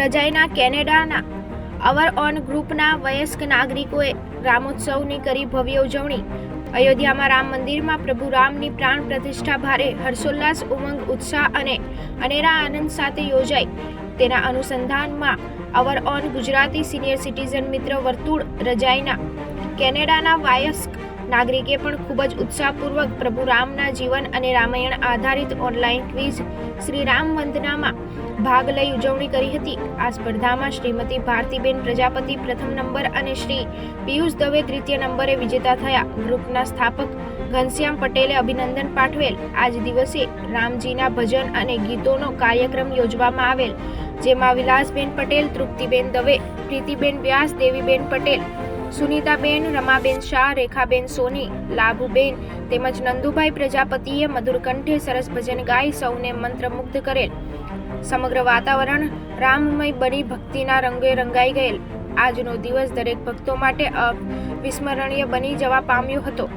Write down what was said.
રજાઈના કેનેડાના અવર ઓન ગ્રુપના વયસ્ક નાગરિકોએ રામોત્સવની કરી ભવ્ય ઉજવણી. અયોધ્યામાં રામ મંદિરમાં પ્રભુ રામની પ્રાણ પ્રતિષ્ઠા ભારે હર્ષોલ્લાસ, ઉમંગ, ઉત્સાહ અને અનેરા આનંદ સાથે યોજાઈ. તેના અનુસંધાનમાં our own Gujarati senior citizen મિત્ર વર્તુળ રજાઈના કેનેડાના વાયસ્ક નાગરિકે પણ ખૂબ જ ઉત્સાહપૂર્વક પ્રભુ રામના જીવન અને રામાયણ આધારિત ઓનલાઈન ક્વિઝ શ્રી રામ વંદનામાં ભાગ લઈ ઉજવણી કરી હતી. આ સ્પર્ધામાં શ્રીમતી ભારતીબેન પ્રજાપતિ પ્રથમ નંબર અને શ્રી પિયુષ દવે તૃતીય નંબરે વિજેતા થયા. ગ્રુપના સ્થાપક ઘનશ્યામ પટેલે અભિનંદન પાઠવેલ. આજ દિવસે રામજીના ભજન અને ગીતોનો કાર્યક્રમ યોજવામાં આવેલ, જેમાં વિલાસબેન પટેલ, તૃપ્તિબેન દવે, પ્રીતિબેન વ્યાસ, દેવીબેન પટેલ સુનીતાબેન, રમાબેન શાહ, રેખાબેન સોની, લાભુબેન તેમજ નંદુભાઈ પ્રજાપતિએ મધુરકંઠે સરસ ભજન ગાઈ સૌને મંત્રમુગ્ધ કરેલ. સમગ્ર વાતાવરણ રામમય બની ભક્તિના રંગે રંગાઈ ગયેલ. આજનો દિવસ દરેક ભક્તો માટે અવિસ્મરણીય બની જવા પામ્યો હતો.